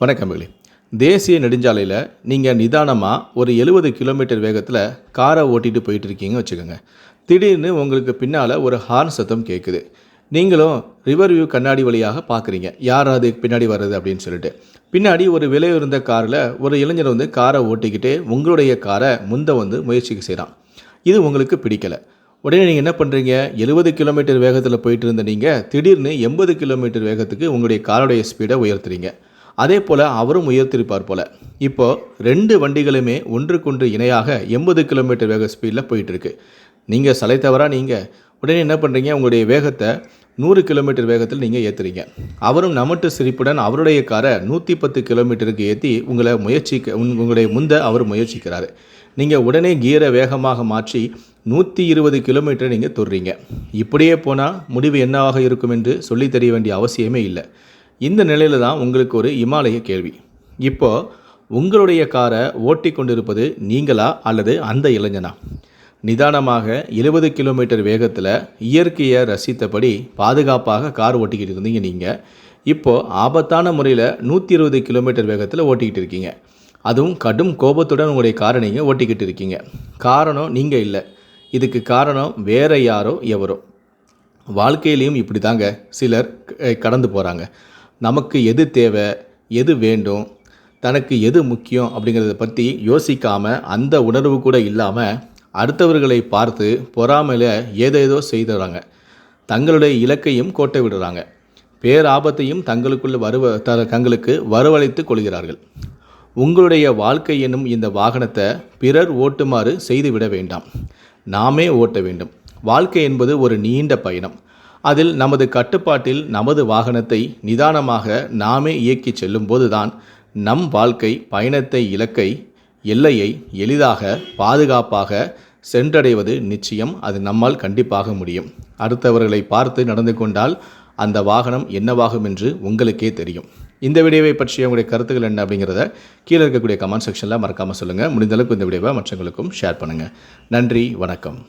வணக்கமிகளே தேசிய நெடுஞ்சாலையில் நீங்கள் நிதானமாக ஒரு எழுபது கிலோமீட்டர் வேகத்தில் காரை ஓட்டிகிட்டு போயிட்டு இருக்கீங்க வச்சுக்கோங்க. திடீர்னு உங்களுக்கு பின்னால் ஒரு ஹார்ன் சத்தம் கேட்குது நீங்களும் ரிவர் வியூ கண்ணாடி வழியாக பார்க்குறீங்க யார் அது பின்னாடி வர்றது அப்படின்னு சொல்லிட்டு. பின்னாடி ஒரு விலை உயர்ந்த காரில் ஒரு இளைஞர் வந்து காரை ஓட்டிக்கிட்டு உங்களுடைய காரை முந்த வந்து முயற்சிக்கு செய்கிறான் இது உங்களுக்கு பிடிக்கலை. உடனே நீங்கள் என்ன பண்ணுறீங்க எழுபது கிலோமீட்டர் வேகத்தில் போயிட்டு இருந்த நீங்கள் திடீர்னு எண்பது கிலோமீட்டர் வேகத்துக்கு உங்களுடைய காரோடைய ஸ்பீடை உயர்த்துறீங்க. அதே போல் அவரும் உயர்த்திருப்பார் போல். இப்போது ரெண்டு வண்டிகளுமே ஒன்றுக்கொன்று இணையாக எண்பது கிலோமீட்டர் வேக ஸ்பீடில் போயிட்டுருக்கு. நீங்கள் சலைத்தவரா நீங்கள் உடனே என்ன பண்ணுறீங்க உங்களுடைய வேகத்தை நூறு கிலோமீட்டர் வேகத்தில் நீங்கள் ஏற்றுறீங்க அவரும் நமட்டு சிரிப்புடன் அவருடைய காரை நூற்றி பத்து கிலோமீட்டருக்கு ஏற்றி உங்களை முயற்சிக்க உங்- உங்களுடைய முந்த அவர் முயற்சிக்கிறாரு. நீங்கள் உடனே கியரை வேகமாக மாற்றி நூற்றி இருபது கிலோமீட்டர் நீங்கள் தொடுறீங்க. இப்படியே போனால் முடிவு என்னவாக இருக்கும் என்று சொல்லித் தெரிய வேண்டிய அவசியமே இல்லை. இந்த நிலையில தான் உங்களுக்கு ஒரு இமாலய கேள்வி. இப்போது உங்களுடைய காரை ஓட்டி கொண்டிருப்பது நீங்களா அல்லது அந்த இளைஞனா? நிதானமாக எழுபது கிலோமீட்டர் வேகத்தில் இயற்கையை ரசித்தபடி பாதுகாப்பாக கார் ஓட்டிக்கிட்டு இருந்தீங்க நீங்கள் இப்போது ஆபத்தான முறையில் நூற்றி இருபது கிலோமீட்டர் வேகத்தில் ஓட்டிக்கிட்டு இருக்கீங்க. அதுவும் கடும் கோபத்துடன் உங்களுடைய காரை நீங்கள் ஓட்டிக்கிட்டு இருக்கீங்க. காரணம் நீங்கள் இல்லை. இதுக்கு காரணம் வேற யாரோ எவரோ. வாழ்க்கையிலையும் இப்படி தாங்க சிலர் கடந்து போகிறாங்க நமக்கு எது தேவை எது வேண்டும் தனக்கு எது முக்கியம் அப்படிங்கிறத பற்றி யோசிக்காமல் அந்த உணர்வு கூட இல்லாமல் அடுத்தவர்களை பார்த்து பொறாமையில் ஏதேதோ செய்துறாங்க. தங்களுடைய இலக்கையும் கோட்டை விடுறாங்க. பேராபத்தையும் தங்களுக்குள்ள வருவ த தங்களுக்கு வரவழைத்து கொள்கிறார்கள். உங்களுடைய வாழ்க்கை என்னும் இந்த வாகனத்தை பிறர் ஓட்டுமாறு செய்துவிட வேண்டாம். நாமே ஓட்ட வேண்டும். வாழ்க்கை என்பது ஒரு நீண்ட பயணம். அதில் நமது கட்டுப்பாட்டில் நமது வாகனத்தை நிதானமாக நாமே இயக்கிச் செல்லும்போதுதான் நம் வாழ்க்கை பயணத்தை இலக்கை எல்லையை எளிதாக பாதுகாப்பாக சென்றடைவது நிச்சயம். அது நம்மால் கண்டிப்பாக முடியும். அடுத்தவர்களை பார்த்து நடந்து கொண்டால் அந்த வாகனம் என்னவாகும் என்று உங்களுக்கே தெரியும். இந்த வீடியோவை பற்றிய உங்களுடைய கருத்துக்கள் என்ன அப்படிங்கிறத கீழே இருக்கக்கூடிய கமெண்ட் செக்ஷனில் மறக்காமல் சொல்லுங்கள் முடிந்த அளவுக்கு இந்த வீடியோவை மற்றவங்களுக்கும் ஷேர் பண்ணுங்கள் நன்றி வணக்கம்.